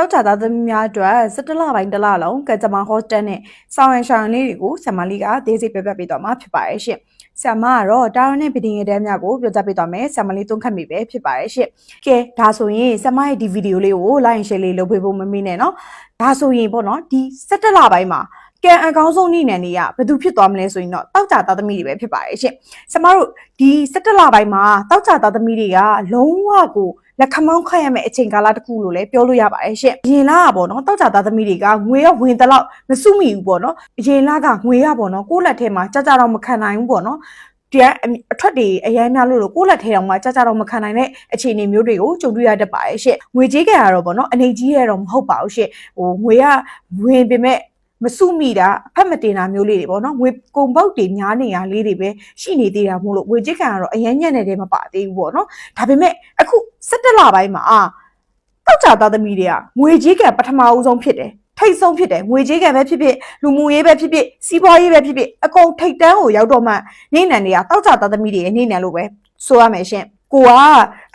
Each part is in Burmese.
တောက်ချသားသမီးများအတွက်17လပိုင်းတစ်လလုံးကကြမ္မာဟော့စတယ်နဲ့ဆောင်ရန်ရှောင်းလေးတွေကိုဆမ်မလီကဒေးစိပြပြပေးသွားမှာဖြစ်ပါတယ်ရှင်။ဆမ်မကတော့တာဝန်နဲ့ဗီဒီယိုတဲများကိုပြောကြားပေးသွားမယ်ဆမ်မလီသုံးခတ်မိပဲဖြစ်ပါတယ်ရှင်။ကဲဒါဆိုရင်ဆမ်မရဲ့ဒီဗီဒီယိုလေးကို like share လေးလုပ်ပေးဖို့မမေ့နဲ့နော်။ဒါဆိုရင်ပေါ့နော်ဒီ17လပိုင်းမှာ ကံအကောင်းဆုံးနေနေနေရဘယ်သူဖြစ်သွားမလဲဆိုရင်တော့တောက်ကြသားသမီးတွေပဲဖြစ်ပါတယ်ရှင်။ကျမတို့ဒီ17လပိုင်းမှာတောက်ကြသားသမီးတွေကလုံးဝကိုလက်ခမောင်းခတ်ရမယ့်အချိန်ကာလတစ်ခုလို့လည်းပြောလို့ရပါတယ်ရှင်။ရင်လာကပေါ့နော်တောက်ကြသားသမီးတွေကငွေရဝင်တလောက်မစုမိဘူးပေါ့နော်။ရင်လာကငွေရပေါ့နော်ကိုယ့်လက်ထဲမှာကြကြတော့မခံနိုင်ဘူးပေါ့နော်။ဒီအထွက်တွေအရမ်းများလို့လို့ကိုယ့်လက်ထဲတောင်မှကြကြတော့မခံနိုင်တဲ့အခြေအနေမျိုးတွေကိုကြုံတွေ့ရတတ်ပါတယ်ရှင့်ငွေကြေးကံရတော့ဗောနော်အနေကြီးရတော့မဟုတ်ပါဘူးရှင့်ဟိုငွေကဝင်ပေမဲ့ မစုမိတာအဖက်မတင်တာမျိုးလေးတွေပေါ့နော်ငွေကုံပေါက်တွေများနေရလေးတွေပဲရှိနေသေးတာမို့လို့ငွေကြေးကံကတော့အရန်ညံ့နေတဲ့မပါသေးဘူးပေါ့နော်ဒါပေမဲ့အခု17လပိုင်းမှာတောက်ကြသားသမီးတွေကငွေကြေးကံပထမအဦးဆုံးဖြစ်တယ်ထိတ်ဆုံးဖြစ်တယ်ငွေကြေးကံပဲဖြစ်ဖြစ်လူမှုရေးပဲဖြစ်ဖြစ်စီးပွားရေးပဲဖြစ်ဖြစ်အကုန်ထိတ်တန်းကိုရောက်တော့မှနေနံတွေကတောက်ကြသားသမီးတွေရဲ့နေနံလို့ပဲဆိုရမယ်ရှင် ကိုက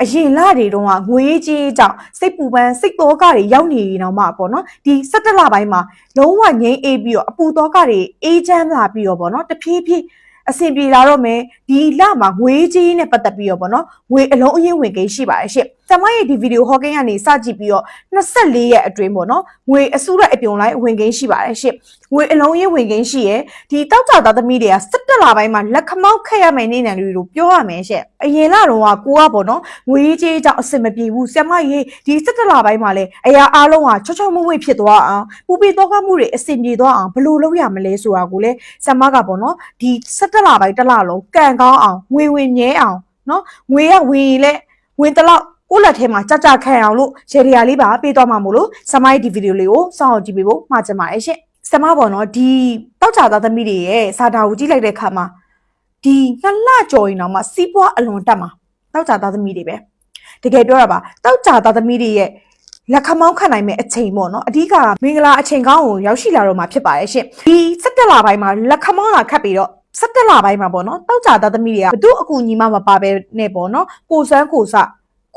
အရင်လတွေတုန်းကငွေကြီးကြောင့်စိတ်ပူပန်းစိတ်သောကတွေရောက်နေနေတော့မှပေါ့နော်ဒီ17လပိုင်းမှာလုံးဝငြိမ်းအေးပြီးတော့အပူသောကတွေအေးချမ်းလာပြီးတော့ပေါ့နော်တဖြည်းဖြည်းအဆင်ပြေလာတော့မယ်ဒီလမှာငွေကြီးနဲ့ပတ်သက်ပြီးတော့ပေါ့နော်ငွေအလုံးအရင်ဝင်ကိန်းရှိပါတယ်ရှင့်။ကျွန်မရဲ့ဒီဗီဒီယိုဟောကိန်းကနေစကြည့်ပြီးတော့24ရက်အတွင်းပေါ့နော်ငွေအစုရအပြုံလိုက်ဝင်ကိန်းရှိပါတယ်ရှင့်။ငွေအလုံးအရင်ဝင်ကိန်းရှိရဲ့ဒီတောက်ကြသားသမီးတွေက17လပိုင်းမှာလက်ခမောက်ခက်ရမယ်နေနံလို့ပြောရမယ်ရှင့်။အရင်လတော့ကကိုကပေါ့နော်ငွေကြီးကြောင့်အဆင်မပြေဘူး။ဆ iam မရေဒီ17လပိုင်းမှာလည်းအရာအားလုံးကချောချောမွေ့မွေ့ဖြစ်သွားအောင်ပူပီတော့ကမှုတွေအဆင်ပြေသွားအောင်ဘယ်လိုလုပ်ရမလဲဆိုတာကိုလည်းဆ iam မကပေါ့နော်ဒီ17လပိုင်းတစ်လလုံးကံကောင်းအောင်ငွေဝင်မြဲအောင်နော်ငွေရဝင်ရင်လည်းဝင်တလောက် ကိုယ့်လက်ထဲမှာကြကြခံအောင်လို့ရေဒီယာလေးပါပေးသွားမှာမို့လို့ဆမိုင်းဒီဗီဒီယိုလေးကိုစောင့်အောင်ကြည့်ပေးဖို့မှာချင်ပါတယ်ရှင့်ဆမပေါ့နော်ဒီတောက်ချသားသမီးတွေရဲ့စာတာကိုကြည့်လိုက်တဲ့အခါမှာဒီနှစ်လကြော်ရင်တော့မှစီးပွားအလွန်တက်မှာတောက်ချသားသမီးတွေပဲတကယ်ပြောတာပါတောက်ချသားသမီးတွေရဲ့လက်ခမောင်းခံနိုင်မဲ့အချိန်ပေါ့နော်အဓိကမင်္ဂလာအချိန်ကောင်းကိုရောက်ရှိလာတော့မှာဖြစ်ပါရဲ့ရှင်ဒီ17လပိုင်းမှာလက်ခမောင်းလာခတ်ပြီးတော့17လပိုင်းမှာပေါ့နော်တောက်ကြသားသမီးတွေကဘသူအကူညီမမပါပဲနဲ့ပေါ့နော်ကိုစွမ်းကိုစ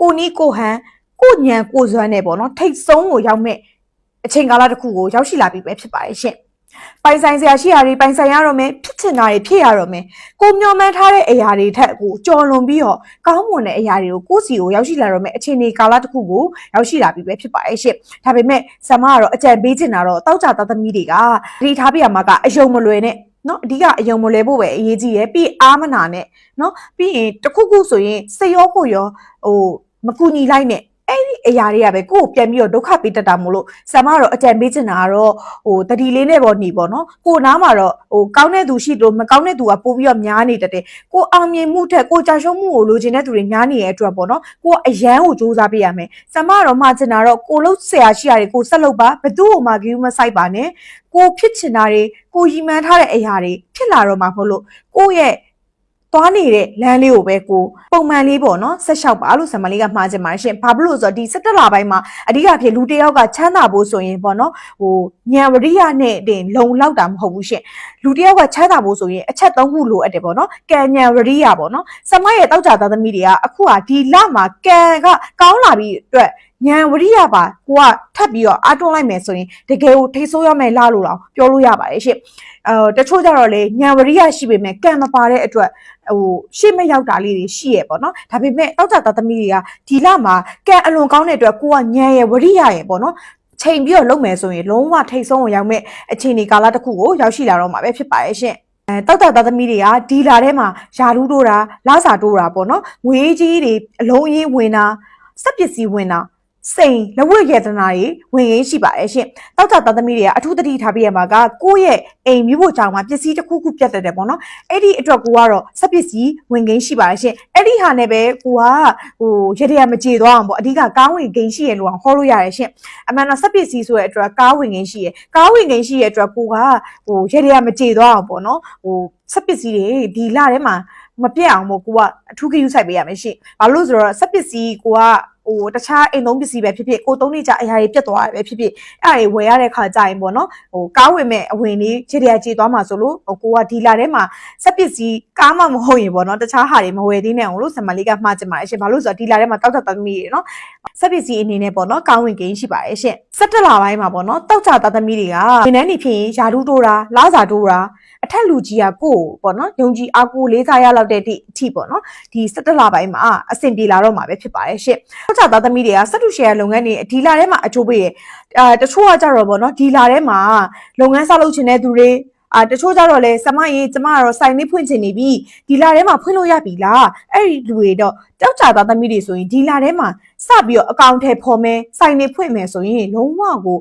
ကိုနီးကိုဟန်ကိုညံကိုစွမ်းနဲ့ပေါ့နော်ထိတ်ဆုံးကိုရောက်မဲ့အချိန်ကာလတစ်ခုကိုရောက်ရှိလာပြီပဲဖြစ်ပါရဲ့ရှင်ပိုင်ဆိုင်စရာရှိရာတွေပိုင်ဆိုင်ရတော့မယ်ဖြစ်ချင်တာတွေဖြစ်ရတော့မယ်ကိုမျောမှန်းထားတဲ့အရာတွေထက်ကိုကြော်လွန်ပြီးတော့ကောင်းမွန်တဲ့အရာတွေကိုကိုယ့်စီကိုရောက်ရှိလာတော့မယ်အချိန်ဒီကာလတစ်ခုကိုရောက်ရှိလာပြီပဲဖြစ်ပါရဲ့ရှင်ဒါပေမဲ့ဆမကတော့အကြံပေးချင်တာတော့တောက်ကြသားသမီးတွေကဒီထားပြရမှာကအယုံမလွယ်နဲ့နော်အဓိကအယုံမလဲဖို့ပဲအရေးကြီးရယ်ပြီးအားမနာနဲ့နော်ပြီးရင်တခုခုဆိုရင်စိတ်ရောကိုယ်ရောဟို မကူညီလိုက်နဲ့အဲ့ဒီအရာတွေကပဲကိုယ့်ကိုပြန်ပြီးတော့ဒုက္ခပေးတတ်တာမို့လို့ဆမ်မကတော့အကြံပေးချင်တာကတော့ဟိုတတိလေးနဲ့ပေါ့ညီပေါ့နော်ကိုနားမှာတော့ဟိုကောင်းတဲ့သူရှိလို့မကောင်းတဲ့သူကပို့ပြီးတော့များနေတတ်တယ်ကိုအောင်မြင်မှုထက်ကိုကြာရှုံးမှုကိုလိုချင်တဲ့သူတွေများနေတဲ့အတွက်ပေါ့နော်ကိုကအရန်ကိုစူးစမ်းပေးရမယ်ဆမ်မကတော့မှာချင်တာတော့ကိုလို့ဆရာရှိရတယ်ကိုဆက်လုပ်ပါဘသူ့ကိုမှဂရုမစိုက်ပါနဲ့ကိုဖြစ်ချင်တာတွေကိုရီမန်းထားတဲ့အရာတွေဖြစ်လာတော့မှာမဟုတ်လို့ကိုရဲ့ သွားနေတဲ့လမ်းလေးကိုပဲကိုပုံမှန်လေးပေါ့နော်ဆက်လျှောက်ပါလို့ဆံမလေးကမှားချင်ပါတယ်ရှင်ဘာဖြစ်လို့ဆိုတော့ဒီ17လပိုင်းမှာအဓိကဖြစ်လူတစ်ယောက်ကချမ်းသာဖို့ဆိုရင်ပေါ့နော်ဟိုညံဝရိယနဲ့တင်လုံလောက်တာမဟုတ်ဘူးရှင်လူတစ်ယောက်ကချမ်းသာဖို့ဆိုရင်အချက်သုံးခုလိုအပ်တယ်ပေါ့နော်ကံညံဝရိယပေါ့နော်ဆမရဲ့တောက်ကြသားသမီးတွေကအခုကဒီလမှာကံကကောင်းလာပြီးအတွက် ညံဝရိယပါကိုကထပ်ပြီးတော့အားတွန်းလိုက်မယ်ဆိုရင်တကယ်ကိုထိဆိုးရမယ်လားလို့တော့ပြောလို့ရပါတယ်ရှင်အဲတချို့ကြတော့လေညံဝရိယရှိပေမဲ့ကံမပါတဲ့အတွက်ဟိုရှေ့မရောက်တာလေးတွေရှိရပေါ့နော်ဒါပေမဲ့တောက်ကြသားသမီးတွေကဒီလမှာကံအလွန်ကောင်းတဲ့အတွက်ကိုကညံရယ်ဝရိယရယ်ပေါ့နော်ချိန်ပြီးတော့လုပ်မယ်ဆိုရင်လုံးဝထိတ်ဆုံးကိုရောက်မဲ့အချိန်ဒီကာလတစ်ခုကိုရောက်ရှိလာတော့မှာပဲဖြစ်ပါရဲ့ရှင်အဲတောက်တာသားသမီးတွေကဒီလာထဲမှာယာလူးတိုးတာလာစာတိုးတာပေါ့နော်ငွေကြီးတွေအလုံးအင်းဝင်တာစက်ပစ္စည်းဝင်တာ စိန်လက်ဝတ်ရတနာတွေဝင်ရင်းရှိပါတယ်ရှင်။တောက်ကြသားသမီးတွေကအထူးသတိထားပြရမှာကကိုယ့်ရဲ့အိမ်မျိုးဖို့ကြောင့်မှာပစ္စည်းတစ်ခုခုပြတ်တက်တယ်ပေါ့နော်။အဲ့ဒီအတွက်ကိုကတော့စက်ပစ္စည်းဝင်ရင်းရှိပါတယ်ရှင်။အဲ့ဒီဟာနဲ့ပဲကိုကဟိုရတဲ့မကြေသွားအောင်ပေါ့အဓိကကားဝင်ရင်းရှိရလို့အောင်ဟောလို့ရတယ်ရှင်။အမှန်တော့စက်ပစ္စည်းဆိုတဲ့အတွက်ကားဝင်ရင်းရှိရ။ကားဝင်ရင်းရှိရအတွက်ကိုကဟိုရတဲ့မကြေသွားအောင်ပေါ့နော်။ဟိုစက်ပစ္စည်းတွေဒီလထဲမှာမပြတ်အောင်မို့ကိုကအထူးဂရုစိုက်ပေးရမယ်ရှင်။ဘာလို့လဲဆိုတော့စက်ပစ္စည်းကိုက ဟဟိုတခြားအိမ်သုံးပစ္စည်းပဲဖြစ်ဖြစ်ကိုသုံးနေကြအရာတွေပြတ်သွားတယ်ပဲဖြစ်ဖြစ်အဲ့ဒါတွေဝယ်ရတဲ့ခါကြရင်ပေါ့နော်ဟိုကားဝင်မဲ့အဝင်လေးခြေတရာကြေသွားမှာဆိုလို့ဟိုကိုကဒီလာထဲမှာစက်ပစ္စည်းကားမှမဟုတ်ရင်ပေါ့နော်တခြားဟာတွေမဝယ်သေးနဲ့အောင်လို့ဆံမလေးကမှားချင်ပါတယ်ရှင်ဘာလို့ဆိုတော့ဒီလာထဲမှာတောက်တောက်တသမီးတွေနော်စက်ပစ္စည်းအနေနဲ့ပေါ့နော်ကားဝင်ကိန်းရှိပါတယ်ရှင်စက်တက်လာပိုင်းမှာပေါ့နော်တောက်ချတသမီးတွေကဒီနေ့နေဖြစ်ရင်ယာဒူးတိုးတာလာစာတိုးတာအထက်လူကြီးကကိုယ်ပေါ့နော်ယုံကြည်အားကိုးလေးစားရလောက်တဲ့အထိအထိပေါ့နော်ဒီစက်တက်လာပိုင်းမှာအဆင်ပြေလာတော့မှာပဲဖြစ်ပါတယ်ရှင့်တောက်ချသားသမီးတွေကစက်တူရှယ်လုပ်ငန်းတွေဒီလာထဲမှာအချိုးပေးရအာတချို့ကကြတော့ပေါ့နော်ဒီလာထဲမှာလုပ်ငန်းဆောက်လုပ်ချင်တဲ့သူတွေအာတချို့ကြတော့လေစမရေးကျမကတော့စိုင်လေးဖွင့်ချင်နေပြီဒီလာထဲမှာဖွင့်လို့ရပြီလားအဲ့ဒီလူတွေတော့တောက်ချသားသမီးတွေဆိုရင်ဒီလာထဲမှာစပြီးတော့အကောင့်ထဲဖော်မယ်စိုင်လေးဖွင့်မယ်ဆိုရင်လုံးဝကို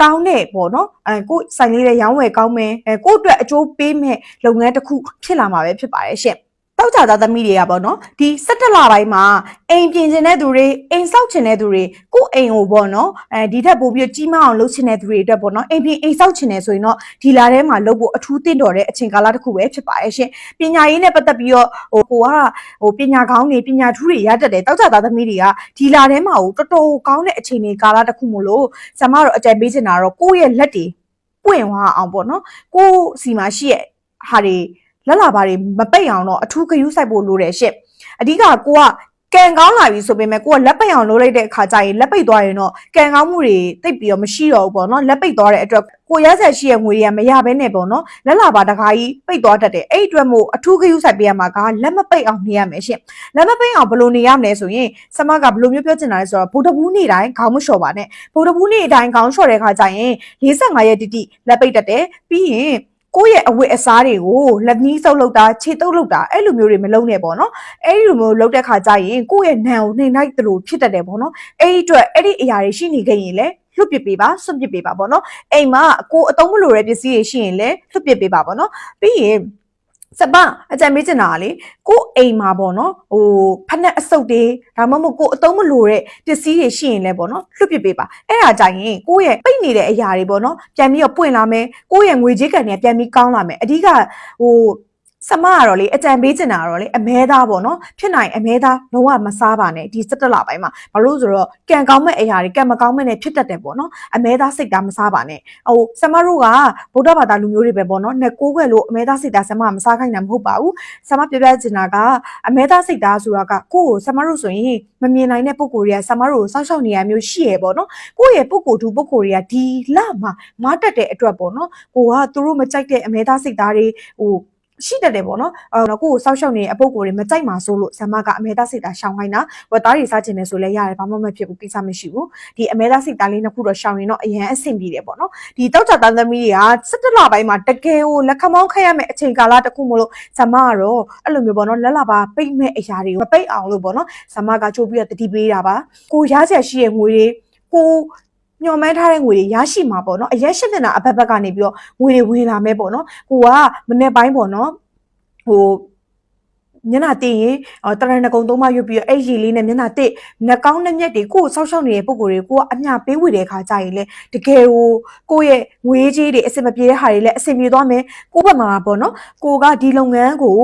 ကောင်းတဲ့ပေါ့နော်အဲကိုယ်ဆိုင်လေးတွေရောင်းဝယ်ကောင်းမယ်အဲကိုယ့်အတွက်အကျိုးပေးမဲ့လုပ်ငန်းတစ်ခုဖြစ်လာမှာပဲဖြစ်ပါတယ်ရှင့် တောက်ကြသားသမီးတွေကပေါ့နော်ဒီ17လပိုင်းမှာအိမ်ပြင်ကျင်တဲ့သူတွေအိမ်ဆောက်ချင်တဲ့သူတွေကိုယ့်အိမ်ကိုပေါ့နော်အဲဒီထက်ပိုပြီးကြီးမအောင်လုပ်ချင်တဲ့သူတွေအတွက်ပေါ့နော်အိမ်ပြင်အိမ်ဆောက်ချင်တယ်ဆိုရင်တော့ဒီလာထဲမှာလုပ်ဖို့အထူးတင့်တော်တဲ့အချိန်ကာလတစ်ခုပဲဖြစ်ပါရဲ့ရှင်ပညာရေးနဲ့ပတ်သက်ပြီးတော့ဟိုကိုကဟိုပညာကောင်းတွေပညာထူးတွေရတတ်တယ်တောက်ကြသားသမီးတွေကဒီလာထဲမှာဟိုတော်တော်ကောင်းတဲ့အချိန်တွေကာလတစ်ခုမို့လို့ဆမတော့အကြံပေးချင်တာတော့ကိုယ့်ရဲ့လက်တွေပွင့်သွားအောင်ပေါ့နော်ကိုယ့်စီမှာရှိရဲ့ဟာတွေ လက်လာပါတွေမပိတ်အောင်တော့အထူးဂရုစိုက်ဖို့လိုတယ်ရှင့်အဓိကကိုကကံကောင်းလာပြီဆိုပေမဲ့ကိုကလက်ပိတ်အောင်လုပ်လိုက်တဲ့အခါကျရင်လက်ပိတ်သွားရင်တော့ကံကောင်းမှုတွေတိတ်ပြီးတော့မရှိတော့ဘူးပေါ့နော်လက်ပိတ်သွားတဲ့အတွက်ကိုရဆက်ရှိရဲ့ငွေတွေကမရဘဲနဲ့ပေါ့နော်လက်လာပါတခါကြီးပိတ်သွားတတ်တယ်အဲ့ဒီအတွက်မို့အထူးဂရုစိုက်ပေးရမှာကလက်မပိတ်အောင်နေရမယ်ရှင့်လက်မပိတ်အောင်ဘယ်လိုနေရမလဲဆိုရင်စမကဘယ်လိုမျိုးပြောချင်တာလဲဆိုတော့ဗုဒ္ဓဘူးနေ့တိုင်းခေါင်းမလျှော်ပါနဲ့ဗုဒ္ဓဘူးနေ့တိုင်းခေါင်းလျှော်တဲ့အခါကျရင်45ရက်တိတိလက်ပိတ်တတ်တယ်ပြီးရင် ကိုယ့်ရဲ့အဝတ်အစားတွေကိုလက်နီးဆုပ်လုပ်တာခြေတုပ်လုပ်တာအဲ့လိုမျိုးတွေမလုပ်နဲ့ပေါ့နော်အဲ့ဒီလိုမျိုးလုပ်တဲ့ခါကျရင်ကိုယ့်ရဲ့နံကိုနှိမ်လိုက်သလိုဖြစ်တတ်တယ်ပေါ့နော်အဲ့ဒီအတွက်အဲ့ဒီအရာတွေရှိနေခဲ့ရင်လည်းလွတ်ပစ်ပေးပါစွန့်ပစ်ပေးပါပေါ့နော်အိမ်မှာကိုယ်အသုံးမလိုတဲ့ပစ္စည်းတွေရှိရင်လည်းလွတ်ပစ်ပေးပါပေါ့နော်ပြီးရင် စပအကြံပေးချင်တာကလေကိုယ်အိမ်မှာပေါ့နော်ဟိုဖက်နဲ့အစုပ်တွေဒါမှမဟုတ်ကိုယ်အသုံးမလိုတဲ့ပစ္စည်းတွေရှိရင်လည်းပေါ့နော်လွတ်ပစ်ပေးပါအဲ့ဒါကြရင်ကိုယ့်ရဲ့ပိတ်နေတဲ့အရာတွေပေါ့နော်ပြန်ပြီးတော့ပွင့်လာမယ်ကိုယ့်ရဲ့ငွေကြေးကန်တွေပြန်ပြီးကောင်းလာမယ်အဓိကဟို စမကတော့လေအကြံပေးချင်တာကတော့လေအမဲသားပေါ့နော်ဖြစ်နိုင်အမဲသားလုံးဝမစားပါနဲ့ဒီ17လပိုင်းမှာဘာလို့ဆိုတော့ကံကောင်းမဲ့အရာတွေကံမကောင်းမဲ့နဲ့ဖြစ်တတ်တယ်ပေါ့နော်အမဲသားစိတ်သားမစားပါနဲ့ဟိုစမတို့ကဗုဒ္ဓဘာသာလူမျိုးတွေပဲပေါ့နော်နှစ်ကိုးခွဲလို့အမဲသားစိတ်သားစမကမစားခိုင်းတာမဟုတ်ပါဘူးစမပြောပြချင်တာကအမဲသားစိတ်သားဆိုတာကကိုယ့်ကိုစမတို့ဆိုရင်မမြင်နိုင်တဲ့ပုံကိုယ်တွေကစမတို့ကိုစောက်ရှောက်နေရမျိုးရှိရပေါ့နော်ကိုယ့်ရဲ့ပုံကိုယ်သူပုံကိုယ်တွေကဒီလမှာမားတက်တဲ့အတွက်ပေါ့နော်ကိုကသူတို့မကြိုက်တဲ့အမဲသားစိတ်သားတွေဟို ရှိတတ်တယ်ပေါ့နော်အဲတော့ကိုကိုစောက်ရှောက်နေတဲ့အပုပ်ကိုတွေမကြိုက်မှာဆိုလို့ဆမ်မကအမေသားစိတ်သားရှောင်းခိုင်းတာဝက်သားတွေစားချင်တယ်ဆိုလဲရတယ်ဘာမှမဖြစ်ဘူးကိစ္စမရှိဘူးဒီအမေသားစိတ်သားလေးနှစ်ခုတော့ရှောင်းရင်တော့အရန်အဆင်ပြေတယ်ပေါ့နော်ဒီတောက်ချသားသမီးတွေက17လပိုင်းမှာတကယ်ကိုလက်ခမောင်းခက်ရမယ့်အချိန်ကာလတစ်ခုမို့လို့ဆမ်မကတော့အဲ့လိုမျိုးပေါ့နော်လက်လာပါပိတ်မဲ့အရာတွေကိုမပိတ်အောင်လို့ပေါ့နော်ဆမ်မကချိုးပြီးတော့တတိပေးတာပါကိုရချက်ရှိရဲ့ငွေတွေကို ညှော်မှန်းထားတဲ့ငွေတွေရရှိမှာပေါ့နော်အရက်ရှစ်နေတာအဘက်ဘက်ကနေပြီးတော့ငွေတွေဝင်လာမယ်ပေါ့နော်ကိုကမနေ့ပိုင်းပေါ့နော်ဟိုမျက်နှာတင်ရင်အော်တရဏဂုံသုံးမရွတ်ပြီးတော့အဲ့ရီလေးနဲ့မျက်နှာတစ်နှကောင်းနှမျက်တွေကိုဆောက်ရှောက်နေတဲ့ပုံကိုယ်တွေကိုကအမျှပေးဝေတဲ့ခါကြရင်လေတကယ်ကိုကိုယ့်ရဲ့ငွေကြီးတွေအဆင်မပြေတဲ့ဟာတွေလည်းအဆင်ပြေသွားမယ်ကိုယ့်ဘက်မှာပေါ့နော်ကိုကဒီလုပ်ငန်းကို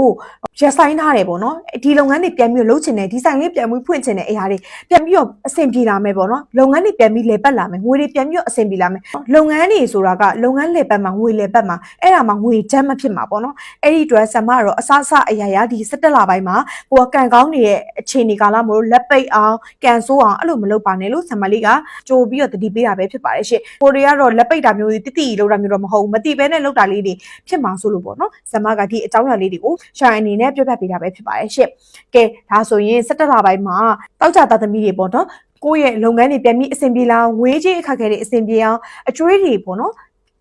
ရက်ဆိုင်ထားတယ်ပေါ့နော်ဒီလုပ်ငန်းတွေပြန်ပြီးလုပ်ချင်တယ်ဒီဆိုင်လေးပြန်ပြီးဖွင့်ချင်တဲ့အရာတွေပြန်ပြီးတော့အဆင်ပြေလာမယ်ပေါ့နော်လုပ်ငန်းတွေပြန်ပြီးလေပတ်လာမယ်ငွေတွေပြန်ပြီးတော့အဆင်ပြေလာမယ်လုပ်ငန်းတွေဆိုတာကလုပ်ငန်းလေပတ်မှာငွေလေပတ်မှာအဲ့ဒါမှငွေချမ်းမဖြစ်မှာပေါ့နော်အဲ့ဒီအတွက်ဆမ်မကတော့အစအစအရာရာဒီ17လပိုင်းမှာကိုကကန်ကောင်းနေတဲ့အခြေအနေကာလမို့လို့လက်ပိတ်အောင်ကန်ဆိုးအောင်အဲ့လိုမလုပ်ပါနဲ့လို့ဆမ်မလေးကကြိုပြီးတော့တတိပေးတာပဲဖြစ်ပါတယ်ရှင့်ကိုတွေကတော့လက်ပိတ်တာမျိုးတွေတိတိလောက်တာမျိုးတော့မဟုတ်ဘူးမတိပဲနဲ့လောက်တာလေးတွေဖြစ်မှာဆိုလို့ပေါ့နော်ဆမ်မကဒီအကြောင်းအရာလေးတွေကိုရှာအနေနဲ့ပြောပြပေးတာပဲဖြစ်ပါတယ်ရှင့်ကဲဒါဆိုရင်17လပိုင်းမှာတောက်ကြသားသမီးတွေပေါ့နော်ကိုယ့်ရဲ့လုပ်ငန်းတွေပြန်ပြီးအဆင်ပြေလာအောင်ငွေကြေးအခက်အခဲတွေအဆင်ပြေအောင်အကျွေးတွေပေါ့နော်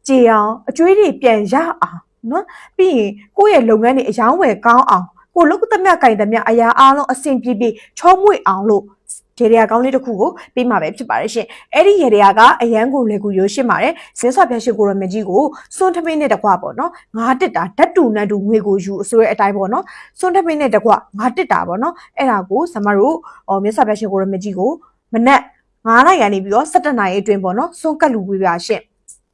ကြေအောင်အကျွေးတွေပြန်ရအောင်နော်ပြီးရင်ကိုယ့်ရဲ့လုပ်ငန်းတွေအယောင်းဝယ်ကောင်းအောင်ကိုလုတ်သမျှကင်သမျှအရာအားလုံးအဆင်ပြေပြေချောမွေ့အောင်လို့ ရေရကောင်းလေးတစ်ခုကိုပေးမှာပဲဖြစ်ပါတယ်ရှင်အဲ့ဒီရေရကအရန်ကိုလေကူရိုးရှင်းပါတယ်ဇင်းဆွာပြရှင်ကိုရမကြီးကိုစွန်းထမင်းနဲ့တကွပေါ့နော်ငါတစ်တာဓာတ်တူနတ်တူငွေကိုယူအစွဲအတိုင်းပေါ့နော်စွန်းထမင်းနဲ့တကွငါတစ်တာပေါ့နော်အဲ့ဒါကိုဇမတို့အော်မြတ်စွာဘုရားရှင်ကိုရမကြီးကိုမနက်9နိုင်ကနေပြီးတော့17နိုင်အတွင်းပေါ့နော်စွန်းကတ်လူပေးပါရှင်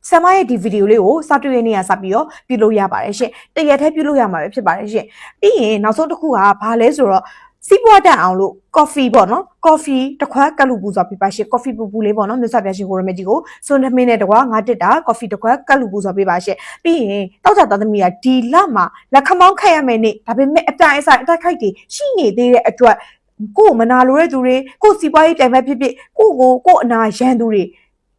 ဆမ်မရဲ့ဒီဗီဒီယိုလေးကိုစတွေ့ရနေရစပြီးတော့ပြုလုပ်ရပါတယ်ရှင်တရက်တည်းပြုလုပ်ရမှာပဲဖြစ်ပါတယ်ရှင်ပြီးရင်နောက်ဆုံးတစ်ခုကဘာလဲဆိုတော့ စီးပွားတက်အောင်လို့ coffee ပေါ့နော် coffee တစ်ခွက်ကလူပူစွာပြပါရှင် coffee ပူပူလေးပေါ့နော်မြတ်စွာဘုရားရှင်ကိုရမကြီးကိုစွန်းသမင်းနဲ့တကွာငါတစ်တာ coffee တစ်ခွက်ကလူပူစွာပြပါရှင်ပြီးရင်တောက်ကြသားသမီးကဒီလမှာလက်ခမောင်းခတ်ရမယ်နေ့ဒါပေမဲ့အတိုင်းအဆိုင်အတိုက်ခိုက်တွေရှိနေသေးတဲ့အတွက်ကိုယ်မနာလိုတဲ့သူတွေကိုယ်စီးပွားရေးတိုင်မဲ့ဖြစ်ဖြစ်ကိုယ့်ကိုကိုယ့်အနာရန်သူတွေ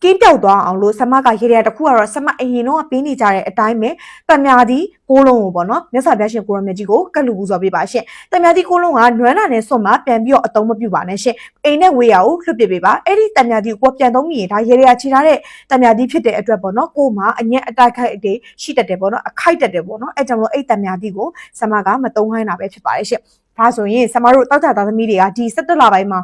ကင်းပြောက်သွားအောင်လို့ဆမကရေရတစ်ခုကတော့ဆမအရင်တော့ပေးနေကြတဲ့အတိုင်းပဲတံမြာသည်ကိုလုံးကိုပေါ့နော်မြတ်စွာဘုရားရှင်ကိုရမကြီးကိုကတ်လူပူစွာပြပါရှင်တံမြာသည်ကိုလုံးကနွမ်းနာနဲ့စွန့်မှာပြန်ပြီးတော့အတုံးမပြုပါနဲ့ရှင်အိမ်နဲ့ဝေးရကိုလွတ်ပြပေးပါအဲ့ဒီတံမြာသည်ကိုပြန်သုံးမိရင်ဒါရေရခြေထားတဲ့တံမြာသည်ဖြစ်တဲ့အတွက်ပေါ့နော်ကိုမှအညက်အတိုက်ခိုက်တွေရှိတတ်တယ်ပေါ့နော်အခိုက်တတ်တယ်ပေါ့နော်အဲ့ကြောင့်မလို့အဲ့တံမြာသည်ကိုဆမကမတုံးခိုင်းတာပဲဖြစ်ပါတယ်ရှင်ဒါဆိုရင်ဆမတို့တောက်ကြသားသမီးတွေကဒီ17လပိုင်းမှာ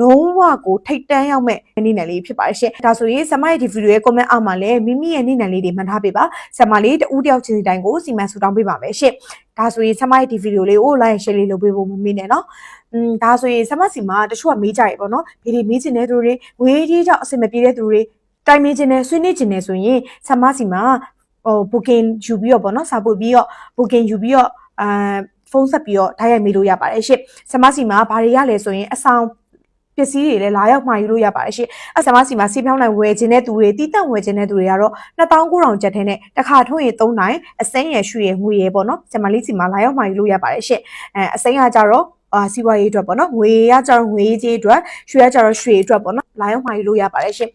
လုံးဝကိုထိတ်တန်းရောက်မဲ့နေ့နယ်လေးဖြစ်ပါတယ်ရှင်။ဒါဆိုရင်ဆမရဲ့ဒီဗီဒီယိုရဲ့ comment အောက်မှာလည်းမိမိရဲ့နေ့နယ်လေးတွေမှတ်ထားပေးပါ။ဆမလေးတူတယောက်ချင်းစီတိုင်းကိုစီမံဆူတောင်းပေးပါမယ်ရှင်။ဒါဆိုရင်ဆမရဲ့ဒီဗီဒီယိုလေးကို like share လေးလုပ်ပေးဖို့မမေ့နဲ့နော်။อืมဒါဆိုရင်ဆမစီမှာတချို့ကမေးကြရပေါ့နော်။ဗီဒီမေးချင်တဲ့သူတွေငွေကြီးကြောင့်အဆင်မပြေတဲ့သူတွေတိုင်မေးချင်တဲ့ဆွေးနွေးချင်တဲ့ဆိုရင်ဆမစီမှာဟို booking ယူပြီးတော့ပေါ့နော်စာပို့ပြီးတော့ booking ယူပြီးတော့အာဖုန်းဆက်ပြီးတော့ဓာတ်ရိုက်မေးလို့ရပါတယ်ရှင့်။ဆမစီမှာဘာတွေရလဲဆိုရင်အဆောင် ပစ္စည်းတွေလည်းလာရောက်မှာယူလို့ရပါတယ်ရှင်။အဆမစီမှာစီဖြောင်းနိုင်ဝယ်ခြင်းတဲ့သူတွေတီးတန့်ဝယ်ခြင်းတဲ့သူတွေကတော့2900ကျပ်ထဲနဲ့တစ်ခါထုတ်ရင်3နိုင်အစိမ်းရယ်ရွှေရယ်ငွေရယ်ပေါ့နော်။ဆမလေးစီမှာလာရောက်မှာယူလို့ရပါတယ်ရှင်။အဲအစိမ်းကကြတော့အာစီဝါရေးအတွက်ပေါ့နော်ငွေရကြတော့ငွေကြီးအတွက်ရွှေရကြတော့ရွှေအတွက်ပေါ့နော်လာရောက်မှာယူလို့ရပါတယ်ရှင်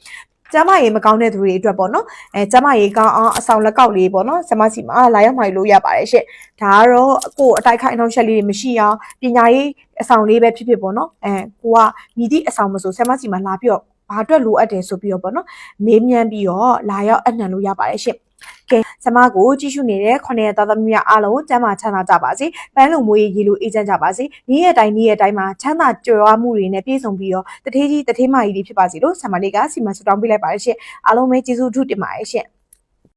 ကျမရေမကောင်းတဲ့သူတွေအတွက်ပေါ့နော်အဲကျမရေကောင်းအောင်အဆောင်လက်ကောက်လေးပေါ့နော်ကျမစီမှာလာရောက်မှလို့ရပါတယ်ရှင့်ဒါကတော့ကိုယ်အတိုက်ခိုက်အနှောင့်အယှက်လေးတွေမရှိအောင်ပညာရေးအဆောင်လေးပဲဖြစ်ဖြစ်ပေါ့နော်အဲကိုကမြည်သည့်အဆောင်မဆိုကျမစီမှာလာပြီးတော့ဘာအတွက်လိုအပ်တယ်ဆိုပြီးတော့ပေါ့နော်မေးမြန်းပြီးတော့လာရောက်အနှံလို့ရပါတယ်ရှင့် ကဲကျမကိုကြည့်ရှုနေတဲ့ခொနရသားသမီးများအားလုံးကျမ်းမာချမ်းသာကြပါစေပန်းလုံမွေးရေလိုအေးချမ်းကြပါစေနေ့ရက်တိုင်းနေ့ရက်တိုင်းမှာချမ်းသာကြွယ်ဝမှုတွေနဲ့ပြည့်စုံပြီးတော့တထေးကြီးတထေးမကြီးတွေဖြစ်ပါစေလို့ဆံမလေးကစီမံဆုတောင်းပေးလိုက်ပါရရှင်အားလုံးပဲကျေးဇူးအထူးတင်ပါတယ်ရှင်